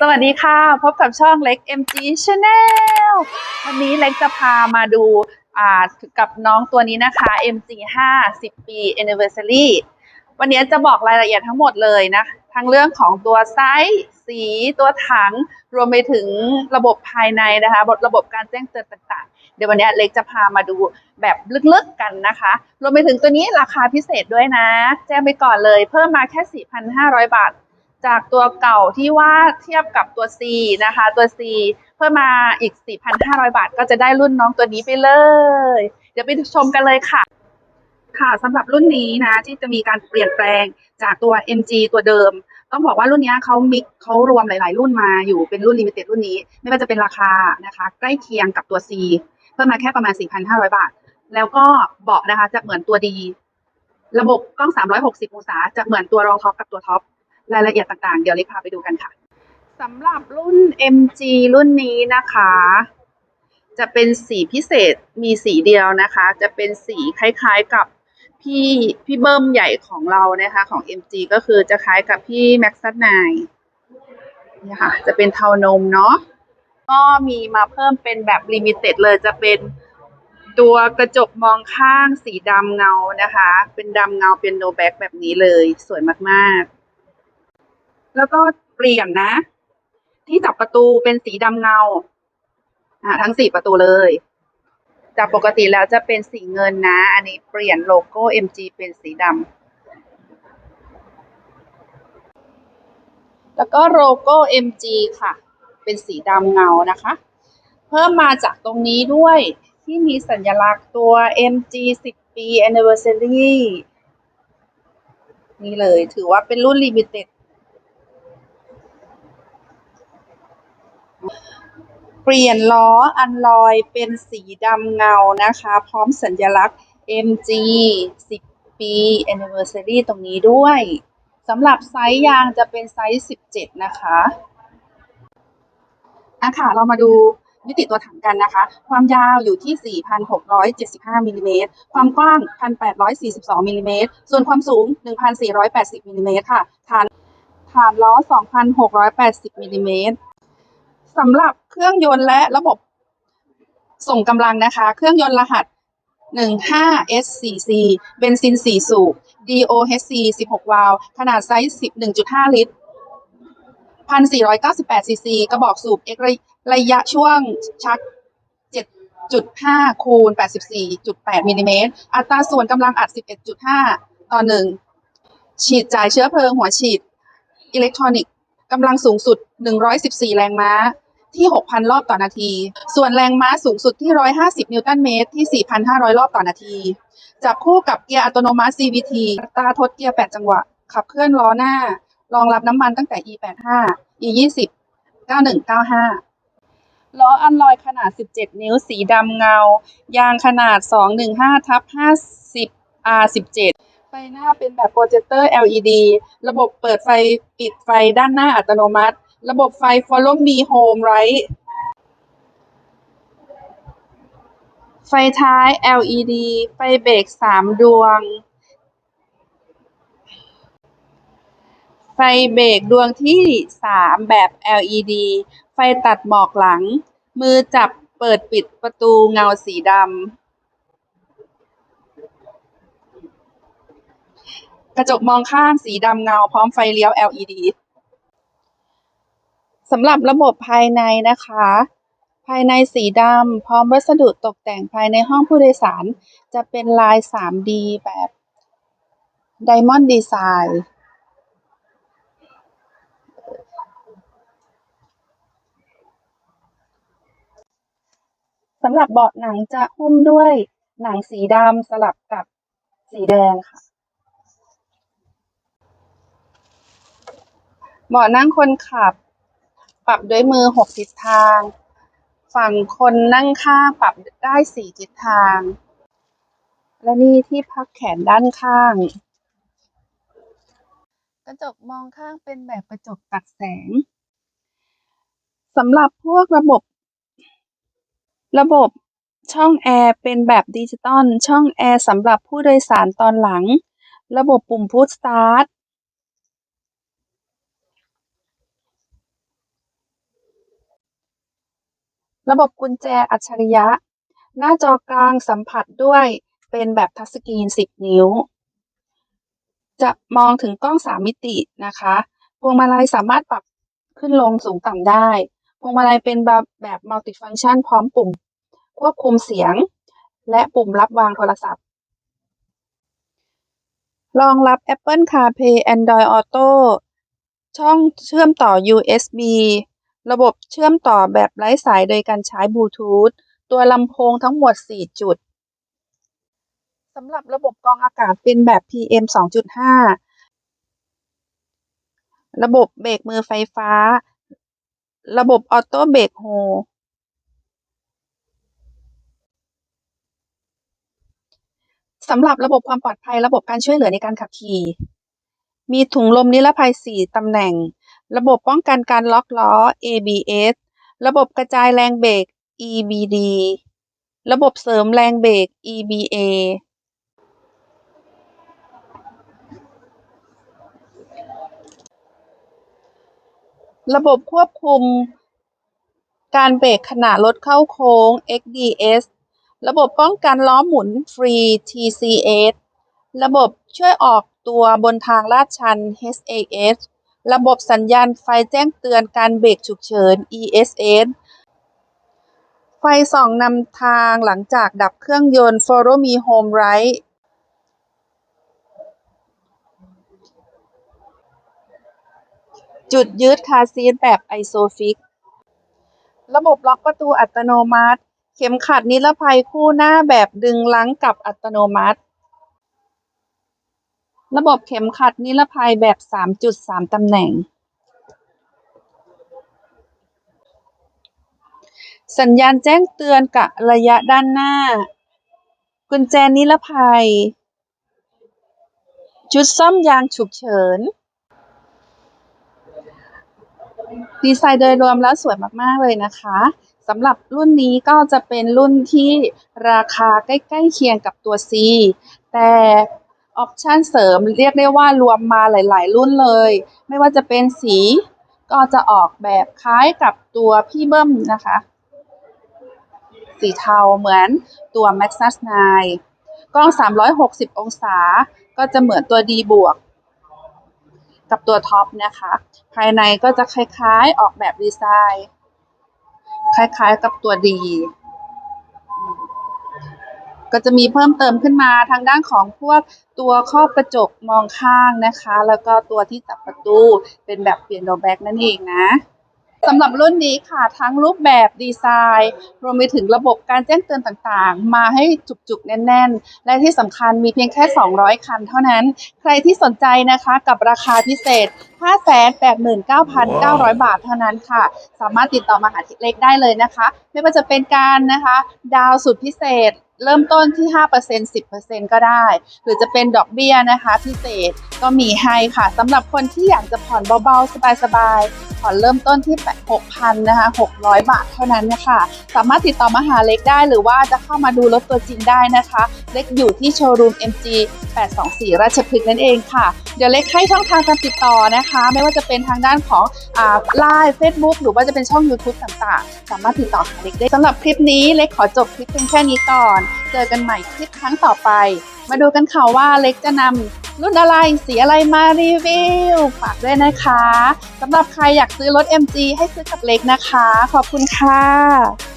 สวัสดีค่ะ พบกับช่องเล็ก MG Channel วันนี้เล็กจะพามาดูกับน้องตัวนี้นะคะ MG 5 10 ปี Anniversary วันนี้จะบอกรายละเอียดทั้งหมดเลยนะ ทั้งเรื่องของตัวไซส์ สีตัวถัง รวมไปถึงระบบภายในนะคะระบบการแจ้งเตือนต่างๆ เดี๋ยววันนี้เล็กจะพามาดูแบบลึกๆกันนะคะ รวมไปถึงตัวนี้ราคาพิเศษด้วยนะ แจ้งไปก่อนเลย เพิ่มมาแค่ 4,500 บาท จากตัวเก่าที่ว่าเทียบกับตัว C นะคะ ตัว C เพิ่มมาอีก 4,500 บาท ก็จะได้รุ่นน้องตัวนี้ไปเลย เดี๋ยวไปชมกันเลยค่ะ ค่ะสำหรับรุ่นนี้นะ ที่จะมีการเปลี่ยนแปลงจากตัว MG ตัวเดิม ต้องบอกว่ารุ่นนี้เขามิกเขารวมหลาย ๆ รุ่นมาอยู่เป็นรุ่นลิมิเต็ดรุ่นนี้ ไม่ว่าจะเป็นราคานะคะ ใกล้เคียงกับตัว C เพิ่มมาแค่ประมาณ 4,500 บาท แล้วก็เบาะนะคะจะเหมือนตัวดี ระบบกล้อง 360 องศาจะเหมือนตัวรองท็อปกับตัวท็อป รายละเอียดต่างๆ เดี๋ยวเล็กพาไปดูกันค่ะสำหรับรุ่น MG รุ่นนี้นะคะ จะเป็นสีพิเศษมีสีเดียวนะคะ จะเป็นสีคล้ายๆกับพี่พี่เบิ้มใหญ่ของเรานะคะของ MG ก็คือจะคล้ายกับพี่แม็กซ์ไนนี่ค่ะ จะเป็นเทานมเนาะก็มีมาเพิ่มเป็นแบบลิมิเต็ดเลยจะเป็นตัวกระจกมองข้างสีดำเงานะคะ เป็นดำเงาเป็นโนแบ็กแบบนี้เลย สวยมากๆ แล้วก็เปลี่ยนนะ ที่จับประตูเป็นสีดำเงา อ่า ทั้งสี่ประตูเลยจากปกติแล้วจะเป็นสีเงินนะ อันนี้เปลี่ยนโลโก้ MG เป็นสีดำแล้วก็โลโก้ MG ค่ะ เป็นสีดำเงานะคะ เพิ่มมาจากตรงนี้ด้วยที่มีสัญลักษณ์ตัว MG 10 ปี Anniversary นี่เลยถือว่าเป็นรุ่น Limited เปลี่ยนล้ออันลอยเป็นสีดำเงานะคะ พร้อมสัญลักษณ์ MG 10 ปี Anniversary ตรงนี้ด้วยสำหรับไซส์ยางจะเป็นไซส์ 17 นะคะอะค่ะ เรามาดูมิติตัวถังกันนะคะ ความยาวอยู่ที่ 4,675มิลลิเมตร ความกว้าง 1,842มิลลิเมตร ส่วนความสูง 1,480มิลลิเมตรค่ะ ฐาน ฐานล้อ 2,680มิลลิเมตร สำหรับเครื่องยนต์และระบบส่งกำลังนะคะ เครื่องยนต์รหัส 15S4C เบนซิน 4 สูบ DOHC 16 วาล์วขนาดไซส์ 11.5 ลิตร 1,498ซีซี กระบอกสูบ X ระยะช่วงชัก 7.5 คูณ 84.8มิลลิเมตร อัตราส่วนกำลังอัด 11.5 ต่อ 1 ฉีดจ่ายเชื้อเพลิงหัวฉีดอิเล็กทรอนิกส์กำลังสูงสุด 114 แรงม้า ที่ 6,000 รอบต่อนาที ส่วนแรงม้าสูงสุดที่ 150 นิวตันเมตรที่ 4,500 รอบต่อนาที จับคู่กับเกียร์อัตโนมัติ CVT ตาทดเกียร์ 8 จังหวะ ขับเคลื่อนล้อหน้า รองรับน้ำมันตั้งแต่ E85 E20 9195 ล้ออันลอยขนาด 17 นิ้ว สีดำเงา ยางขนาด 215ทับ50 R17 ไฟหน้าเป็นแบบโปรเจคเตอร์ LED ระบบเปิดไฟปิดไฟด้านหน้าอัตโนมัติ ระบบไฟ Follow Me Home Light ไฟท้าย LED ไฟเบรก3ดวง ไฟเบรกดวงที่3แบบ LED ไฟตัดหมอกหลัง มือจับเปิดปิดประตูเงาสีดำ กระจกมองข้างสีดำเงาพร้อมไฟเลี้ยว LED สำหรับระบบภายในนะคะ ภายในสีดำพร้อมวัสดุตกแต่งภายในห้องผู้โดยสาร จะเป็นลาย 3D แบบ Diamond Design สำหรับเบาะหนังจะหุ้มด้วยหนังสีดำสลับกับสีแดงค่ะ เบาะนั่งคนขับ ปรับด้วยมือหกทิศทาง ฝั่งคนนั่งข้างปรับได้สี่ทิศทาง และนี่ที่พักแขนด้านข้าง กระจกมองข้างเป็นแบบกระจกตัดแสงสำหรับพวกระบบ ระบบช่องแอร์เป็นแบบดิจิตอลช่องแอร์สำหรับผู้โดยสารตอนหลัง ระบบปุ่มพุชสตาร์ท ระบบกุญแจอัจฉริยะ หน้าจอกลางสัมผัสด้วยเป็นแบบทัชสกรีน 10 นิ้ว จะมองถึงกล้อง 3 มิตินะคะพวงมาลัยสามารถปรับขึ้นลงสูงต่ำได้พวงมาลัยเป็นแบบแบบมัลติฟังชันพร้อมปุ่ม ควบคุมเสียง และปุ่มรับวางโทรศัพท์ รองรับ Apple CarPlay Android Auto ช่องเชื่อมต่อ USB ระบบเชื่อมต่อแบบไร้สายโดยการใช้บลูทูธ ตัวลำโพงทั้งหมด 4 จุด สำหรับระบบกรองอากาศเป็นแบบ PM 2.5 ระบบเบรกมือไฟฟ้า ระบบออโต้เบรกโฮสำหรับระบบความปลอดภัยระบบการช่วยเหลือในการขับขี่ มีถุงลมนิรภัย 4 ตำแหน่ง ระบบป้องกันการล็อกล้อ ABS ระบบกระจายแรงเบรก EBD ระบบเสริมแรงเบรก EBA ระบบควบคุม การเบรกขณะรถเข้าโค้ง XDS ระบบป้องกันล้อหมุนฟรี TCS ระบบช่วยออกตัวบนทางลาดชัน HAS ระบบสัญญาณไฟแจ้งเตือนการเบรกฉุกเฉิน ESS ไฟส่องนำทางหลังจากดับเครื่องยนต์ Follow Me Home Light จุดยึดคาร์ซีทแบบไอโซฟิก ระบบล็อกประตูอัตโนมัติ เข็มขัดนิรภัยคู่หน้าแบบดึงลังกับอัตโนมัติ ระบบเข็มขัดนิรภัยแบบ3.3ตำแหน่ง สัญญาณแจ้งเตือนกะระยะด้านหน้า กุญแจนิรภัย ชุดซ่อมยางฉุกเฉิน ดีไซน์โดยรวมแล้วสวยมาก ๆ เลยนะคะสำหรับรุ่นนี้ก็จะเป็นรุ่นที่ราคาใกล้ ๆ เคียงกับตัว C แต่ ออปชันเสริมเรียกได้ว่ารวมมาหลาย ๆ รุ่นเลย ไม่ว่าจะเป็นสีก็จะออกแบบคล้ายกับตัวพี่เบิ้มนะคะ สีเทาเหมือนตัว Maxus 9กล้อง 360 องศา ก็จะเหมือนตัว D บวกกับตัวท็อปนะคะ ภายในก็จะคล้ายๆออกแบบดีไซน์ คล้ายๆกับตัวดี ก็จะมีเพิ่มเติมขึ้นมาทางด้านของพวกตัวครอบกระจกมองข้างนะคะ แล้วก็ตัวที่จับประตูเป็นแบบเปลี่ยนโนแบ็กนั่นเองนะ สำหรับรุ่นนี้ค่ะ ทั้งรูปแบบดีไซน์ รวมไปถึงระบบการแจ้งเตือนต่างๆ มาให้จุกๆ แน่น ๆ และที่สำคัญมีเพียงแค่ 200 คันเท่านั้น ใครที่สนใจนะคะกับราคาพิเศษ 589,900 บาทเท่านั้นค่ะ สามารถติดต่อมาหาทิเล็กได้เลยนะคะ ไม่ว่าจะเป็นการนะคะ ดาวสุดพิเศษเริ่มต้นที่ 5% 10%ก็ได้ หรือจะเป็นดอกเบี้ยนะคะ พิเศษก็มีให้ค่ะสำหรับคนที่อยากจะผ่อนเบาๆ สบายๆ ผ่อนเริ่มต้นที่6,000นะคะ600 บาทเท่านั้นนะคะสามารถติดต่อมาหาเล็กได้หรือว่าจะเข้ามาดูรถตัวจริงได้นะคะ เล็กอยู่ที่โชว์รูม MG 824 ราชพฤกษ์นั่นเองค่ะ เดี๋ยวเล็กให้ช่องทางการติดต่อนะคะ ไม่ว่าจะเป็นทางด้านของไลน์เฟซบุ๊กหรือว่าจะเป็นช่อง YouTube ต่างๆ สามารถติดต่อหาเล็กได้สำหรับคลิปนี้เล็กขอจบคลิปเพียงแค่นี้ก่อน เจอกันใหม่คลิปครั้งต่อไป มาดูกันค่ะว่าเล็กจะนำรุ่นอะไรสีอะไรมารีวิวฝากด้วยนะคะสำหรับใครอยากซื้อรถ MG ให้ซื้อกับเล็กนะคะ ขอบคุณค่ะ